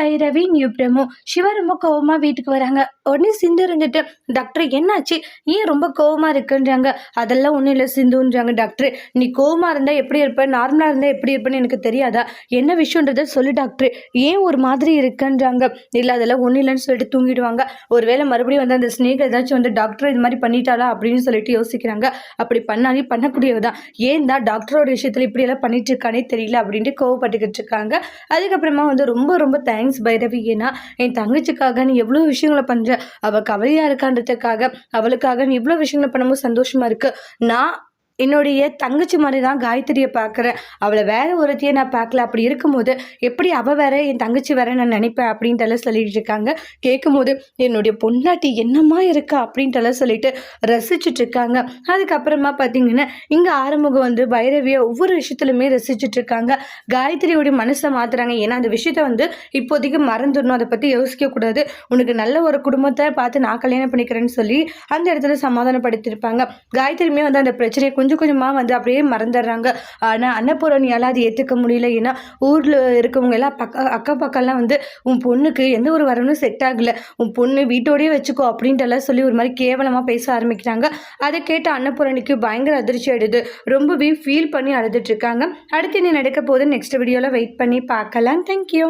Bhairavi new Siva ரொம்ப கோவமாக வீட்டுக்கு வராங்க. உடனே சிந்து இருந்துட்டு டாக்டர் என்னாச்சு? ஏன் ரொம்ப கோவமாக இருக்குன்றாங்க? அதெல்லாம் ஒன்றும் இல்லை சிந்துன்றாங்க டாக்டர். நீ கோவமாக இருந்தால் எப்படி இருப்ப? நார்மலாக இருந்தால் எப்படி இருப்பேன்னு எனக்கு தெரியாதா? என்ன விஷயன்றத சொல்லு டாக்டர். ஏன் ஒரு மாதிரி இருக்குன்றாங்க? இல்லை அதெல்லாம் ஒன்றும் இல்லைன்னு சொல்லிட்டு தூங்கிடுவாங்க. ஒருவேளை மறுபடியும் வந்து அந்த ஸ்னேக் ஏதாச்சும் வந்து டாக்டர் இது மாதிரி பண்ணிட்டாளா? அப்படின்னு சொல்லிட்டு யோசிக்கிறாங்க. அப்படி பண்ணாலே பண்ணக்கூடியது தான். ஏன் தான் டாக்டரோட விஷயத்தில் இப்படியெல்லாம் பண்ணிட்டு இருக்கானே தெரியல அப்படின்ட்டு கோவப்பட்டுக்கிட்டு இருக்காங்க. அதுக்கப்புறமா வந்து ரொம்ப ரொம்ப தேங்க்ஸ் பைரவி. ஏன்னா என் தங்கச்சிக்காக நீ எவ்வளோ விஷயங்களை பண்ணுற அவள் கவலையாக இருக்கான்றதுக்காக அவளுக்காக நீ இவ்வளோ விஷயங்களை பண்ணும்போது சந்தோஷமா இருக்கு. நான் என்னுடைய தங்கச்சி மாதிரி தான் காயத்ரியை பார்க்குறேன். அவளை வேற ஒருத்தையே நான் பார்க்கல. அப்படி இருக்கும்போது எப்படி அவள் வேற என் தங்கச்சி வேற நான் நினைப்பேன்? அப்படின்ட்டுலாம் சொல்லிட்டு இருக்காங்க. கேட்கும்போது என்னுடைய பொண்டாட்டி என்னமா இருக்கா? அப்படின்ட்டுலாம் சொல்லிட்டு ரசிச்சுட்டு இருக்காங்க. அதுக்கப்புறமா பார்த்தீங்கன்னா இங்கே ஆறுமுகம் வந்து பைரவியை ஒவ்வொரு விஷயத்துலையுமே ரசிச்சுட்டு இருக்காங்க. காயத்ரியோடைய மனசை மாத்துறாங்க. ஏன்னா அந்த விஷயத்த வந்து இப்போதைக்கு மறந்துடணும். அதை பற்றி யோசிக்கக்கூடாது உனக்கு நல்ல ஒரு குடும்பத்தை பார்த்து நான் கல்யாணம் பண்ணிக்கிறேன்னு சொல்லி அந்த இடத்துல சமாதானப்படுத்தியிருப்பாங்க. காயத்ரியுமே வந்து அந்த பிரச்சனையை கொஞ்சம் கொஞ்சமாக வந்து அப்படியே மறந்துடுறாங்க. ஆனால் அன்னபூரணியால் அது ஏற்றுக்க முடியல. ஏன்னா ஊரில் இருக்கவங்க எல்லாம் பக்க அக்கம் பக்கம்லாம் வந்து உன் பொண்ணுக்கு எந்த ஒரு வரணும் செட் ஆகலை. உன் பொண்ணு வீட்டோடயே வச்சுக்கோ அப்படின்ட்டுலாம் சொல்லி ஒரு மாதிரி கேவலமாக பேச ஆரம்பிக்கிறாங்க. அதை கேட்ட அன்னபூரணிக்கு பயங்கர அதிர்ச்சி ஆயிடுது. ரொம்பவே ஃபீல் பண்ணி அழுதுட்டு இருக்காங்க. அடுத்து என்ன நடக்க போகுது நெக்ஸ்ட் வீடியோவில் வெயிட் பண்ணி பார்க்கலாம். தேங்க்யூ